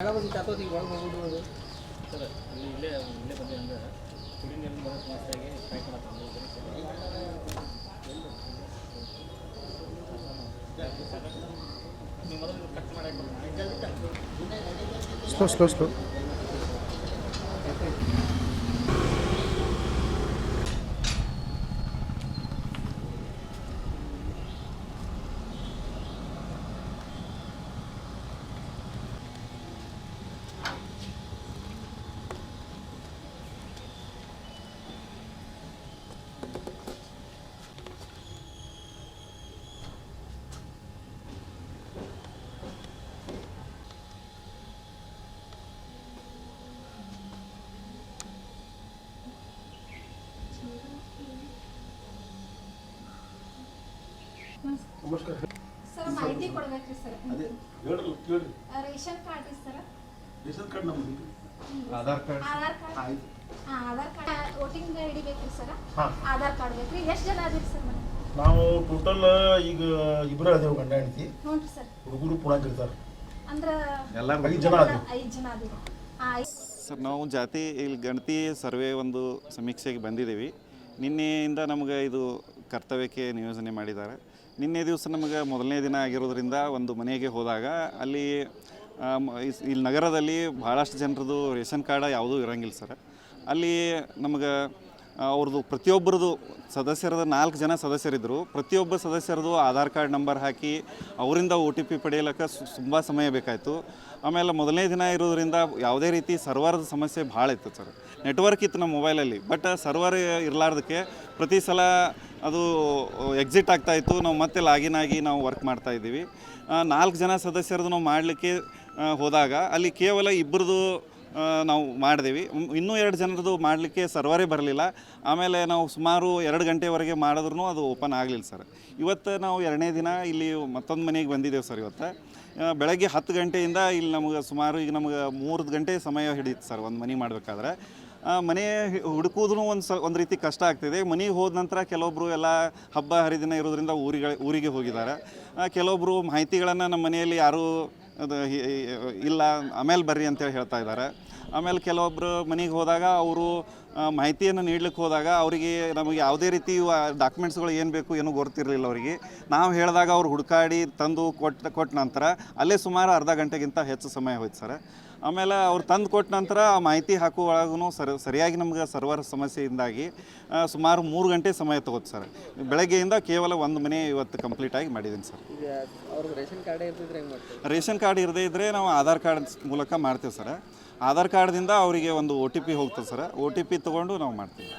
ಯಾವಾಗ ಚಾತೋತಿಗೆ ಒಳಗೆ ಹೋಗ್ಬಿಡು ಸರ್ ಅಲ್ಲಿ ಇಲ್ಲೇ ಇಲ್ಲೇ ಬಂದೆ ಅಂದ್ರೆ ಕುಡಿ ನೀರಿನ ಬರೋ ಟ್ರೈ ಮಾಡತ್ತೆ ನೀವು ಮೊದಲು cut slow slow slow sir ಮಾಹಿತಿ ಕೊಡ್ಬೇಕ್ರಿ ಸರ್. ಅದೇ ಹೇಳ್ರಲ್ಲ ಕೇಳ್ರಿ. ರೇಷನ್ ಕಾರ್ಡ್ ರೀ ಸರ್. ರೇಷನ್ ಕಾರ್ಡ್ ನಮ್ದು ಆಧಾರ್ ಕಾರ್ಡ್ ಆಧಾರ್ ಕಾರ್ಡ್? ಆಯ್ತು. Aadhaar card voting I D ಬೇಕ್ರಿ ಸರ್? ಹಾಂ. ಆಧಾರ್ ಕಾರ್ಡ್ ಬೇಕ್ರಿ. ಎಷ್ಟು ಜನ ಅದಿರಿ ಸರ್ ನಾವು ಟೋಟಲ್ ಈಗ ಇಬ್ಬರು ಅದೇವು ಗಂಡ ಹೆಂಡತಿ. ಹ್ಞೂ ಸರ್. ಹುಡುಗರು ಪುಣಾಕ್ ಇರ್ತಾರೆ. ಅಂದ್ರೆ ಎಲ್ಲಾರು ಐದು ಜನ ಅದೇವು ಐದು ಜನ ಅದಿರಿ. ಹಾಂ ಸರ್ ನಾವು ಜಾತಿ ಇಲ್ಲಿ ಗಣತಿ ಸರ್ವೆ ಒಂದು ಸಮೀಕ್ಷೆಗೆ ಬಂದಿದ್ದೀವಿ. ನಿನ್ನೆಯಿಂದ ನಮಗೆ ಇದು ಕರ್ತವ್ಯಕ್ಕೆ ನಿಯೋಜನೆ ಮಾಡಿದ್ದಾರೆ. ನಿನ್ನೆ ದಿವಸ ನಮಗೆ ಮೊದಲನೇ ದಿನ ಆಗಿರೋದ್ರಿಂದ ಒಂದು ಮನೆಗೆ ಹೋದಾಗ ಅಲ್ಲಿ ಇಲ್ಲಿ ನಗರದಲ್ಲಿ ಭಾಳಷ್ಟು ಜನರದು ರೇಷನ್ ಕಾರ್ಡ ಯಾವುದೂ ಇರೋಂಗಿಲ್ಲ ಸರ್. ಅಲ್ಲಿ ನಮಗೆ ಅವ್ರದ್ದು ಪ್ರತಿಯೊಬ್ಬರದು ಸದಸ್ಯರದ ನಾಲ್ಕು ಜನ ಸದಸ್ಯರಿದ್ದರು ಪ್ರತಿಯೊಬ್ಬ ಸದಸ್ಯರದು ಆಧಾರ್ ಕಾರ್ಡ್ ನಂಬರ್ ಹಾಕಿ ಅವರಿಂದ ಒ ಟಿ ಪಿ ಪಡೆಯಲಿಕ್ಕೆ ತುಂಬ ಸಮಯ ಬೇಕಾಯಿತು. ಆಮೇಲೆ ಮೊದಲನೇ ದಿನ ಇರೋದ್ರಿಂದ ಯಾವುದೇ ರೀತಿ ಸರ್ವರ್ದ ಸಮಸ್ಯೆ ಭಾಳ ಇತ್ತು ಸರ್. ನೆಟ್ವರ್ಕ್ ಇತ್ತು ನಮ್ಮ ಮೊಬೈಲಲ್ಲಿ, ಬಟ್ ಸರ್ವರ್ ಇರಲಾರ್ದಕ್ಕೆ ಪ್ರತಿ ಸಲ ಅದು ಎಕ್ಸಿಟ್ ಆಗ್ತಾ ಇತ್ತು. ನಾವು ಮತ್ತೆ ಲಾಗಿನ್ ಆಗಿ ನಾವು ವರ್ಕ್ ಮಾಡ್ತಾ ಇದ್ದೀವಿ. ನಾಲ್ಕು ಜನ ಸದಸ್ಯರದು ನಾವು ಮಾಡಲಿಕ್ಕೆ ಹೋದಾಗ ಅಲ್ಲಿ ಕೇವಲ ಇಬ್ಬರದು ನಾವು ಮಾಡಿದೀವಿ. ಇನ್ನೂ ಎರಡು ಜನರದು ಮಾಡಲಿಕ್ಕೆ ಸರ್ವರೇ ಬರಲಿಲ್ಲ. ಆಮೇಲೆ ನಾವು ಸುಮಾರು ಎರಡು ಗಂಟೆವರೆಗೆ ಮಾಡಿದ್ರೂ ಅದು ಓಪನ್ ಆಗಲಿಲ್ಲ ಸರ್. ಇವತ್ತು ನಾವು ಎರಡನೇ ದಿನ ಇಲ್ಲಿ ಮತ್ತೊಂದು ಮನೆಗೆ ಬಂದಿದ್ದೇವೆ ಸರ್ ಇವತ್ತು. ಬೆಳಗ್ಗೆ ಹತ್ತು ಗಂಟೆಯಿಂದ ಇಲ್ಲಿ ನಮಗೆ ಸುಮಾರು ಈಗ ನಮಗೆ ಮೂರು ಗಂಟೆ ಸಮಯ ಹಿಡಿಯುತ್ತೆ ಸರ್ ಒಂದು ಮನೆ ಮಾಡಬೇಕಾದ್ರೆ. ಮನೆ ಹುಡುಕೋದ್ರೂ ಒಂದು ಸ, ಒಂದು ರೀತಿ ಕಷ್ಟ ಆಗ್ತಿದೆ. ಮನೆಗೆ ಹೋದ ನಂತರ ಕೆಲವೊಬ್ಬರು ಎಲ್ಲ ಹಬ್ಬ ಹರಿದಿನ ಇರೋದ್ರಿಂದ ಊರಿಗೆ ಊರಿಗೆ ಹೋಗಿದ್ದಾರೆ. ಕೆಲವೊಬ್ಬರು ಮಾಹಿತಿಗಳನ್ನು ನಮ್ಮ ಮನೆಯಲ್ಲಿ ಯಾರೂ ಅದು ಇಲ್ಲ, ಆಮೇಲೆ ಬರ್ರಿ ಅಂತೇಳಿ ಹೇಳ್ತಾ ಇದ್ದಾರೆ. ಆಮೇಲೆ ಕೆಲವೊಬ್ಬರು ಮನೆಗೆ ಹೋದಾಗ ಅವರು ಮಾಹಿತಿಯನ್ನು ನೀಡಲಿಕ್ಕೆ ಹೋದಾಗ ಅವರಿಗೆ ನಮಗೆ ಯಾವುದೇ ರೀತಿ ಡಾಕ್ಯುಮೆಂಟ್ಸ್ಗಳು ಏನು ಬೇಕು ಏನೂ ಗೊತ್ತಿರಲಿಲ್ಲ ಅವರಿಗೆ. ನಾವು ಹೇಳಿದಾಗ ಅವ್ರು ಹುಡುಕಾಡಿ ತಂದು ಕೊಟ್ಟ ಕೊಟ್ಟ ನಂತರ ಅಲ್ಲೇ ಸುಮಾರು ಅರ್ಧ ಗಂಟೆಗಿಂತ ಹೆಚ್ಚು ಸಮಯ ಹೋಯ್ತು ಸರ್. ಆಮೇಲೆ ಅವ್ರು ತಂದು ಕೊಟ್ಟ ನಂತರ ಆ ಮಾಹಿತಿ ಹಾಕುವೊಳಗೂ ಸರಿ ಸರಿಯಾಗಿ ನಮ್ಗೆ ಸರ್ವರ್ ಸಮಸ್ಯೆಯಿಂದಾಗಿ ಸುಮಾರು ಮೂರು ಗಂಟೆ ಸಮಯ ತಗೋತು ಸರ್. ಬೆಳಗ್ಗೆಯಿಂದ ಕೇವಲ ಒಂದು ಮನೆ ಇವತ್ತು ಕಂಪ್ಲೀಟಾಗಿ ಮಾಡಿದ್ದೀನಿ ಸರ್. ರೇಷನ್ ಕಾರ್ಡ್ ಇರದೇ ಇದ್ದರೆ ನಾವು ಆಧಾರ್ ಕಾರ್ಡ್ ಮೂಲಕ ಮಾಡ್ತೇವೆ ಸರ್. ಆಧಾರ್ ಕಾರ್ಡ್ದಿಂದ ಅವರಿಗೆ ಒಂದು ಒ ಟಿ ಪಿ ಹೋಗ್ತದೆ ಸರ್. ಒ ಟಿ ಪಿ ತೊಗೊಂಡು ನಾವು ಮಾಡ್ತೀವಿ.